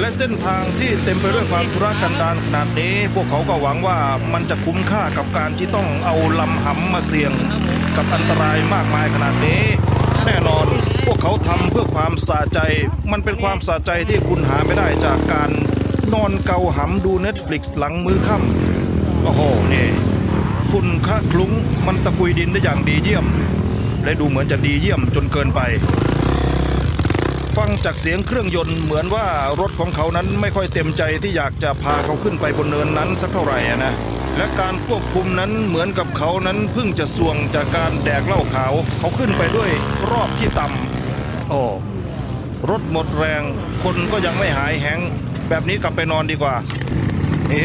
และเส้นทางที่เต็มไปด้วยความทุรกันดารขนาดนี้ พวกเขาก็หวังว่ามันจะคุ้มค่ากับการที่ต้องเอาลำหำมาเสี่ยง กับอันตรายมากมายขนาดนี้ แน่นอนพวกเขาทำเพื่อความสะใจ มันเป็นความสะใจที่คุณหาไม่ได้จากการนอนเกาหำดู Netflix หลังมือค่ำโอ้โหนี่ฝุ่นคะคลุ้งมันตะกุยดินได้อย่างดีเยี่ยม และดูเหมือนจะดีเยี่ยมจนเกินไป ฟังจากเสียงเครื่องยนต์เหมือนว่ารถของเขานั้นไม่ค่อยเต็มใจที่อยากจะพาเขาขึ้นไปบนเนินนั้นสักเท่าไหร่นะและการควบคุมนั้นเหมือนกับเขานั้นเพิ่งจะสวงจากการแดกเหล้าขาว เขาขึ้นไปด้วยรอบที่ต่ำโอ้รถหมดแรง คนก็ยังไม่หายแหงแบบนี้กลับไปนอนดีกว่าเอ๊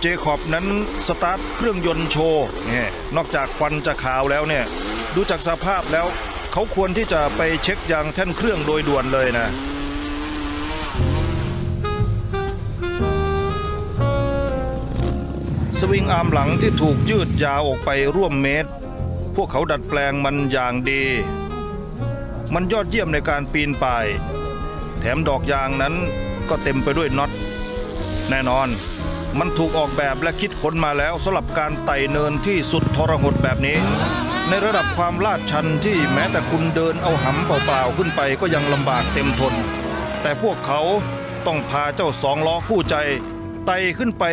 เจคอบนั้นสตาร์ทเครื่องยนต์โชว์เนี่ยนอกจากควันจะขาวแล้วเนี่ยดูจากสภาพแล้ว เขาควรที่จะไปเช็คยางแท่นเครื่องโดยด่วนเลยนะ สวิงอาร์มหลังที่ถูกยืดยาวออกไปร่วมเมตร พวกเขาดัดแปลงมันอย่างดี มันยอดเยี่ยมในการปีนป่าย แถมดอกยางนั้นก็เต็มไปด้วยน็อตแน่นอน มันถูกออกแบบและคิดค้นมาแล้วสำหรับการไต่เนินที่สุดทรหดแบบนี้ ในระดับความลาดชันที่แม้แต่คุณเดินเอาหำเปล่าๆขึ้นไปก็ยังลำบากเต็มทน แต่พวกเขาต้องพาเจ้าสองล้อคู่ใจไต่ขึ้นไป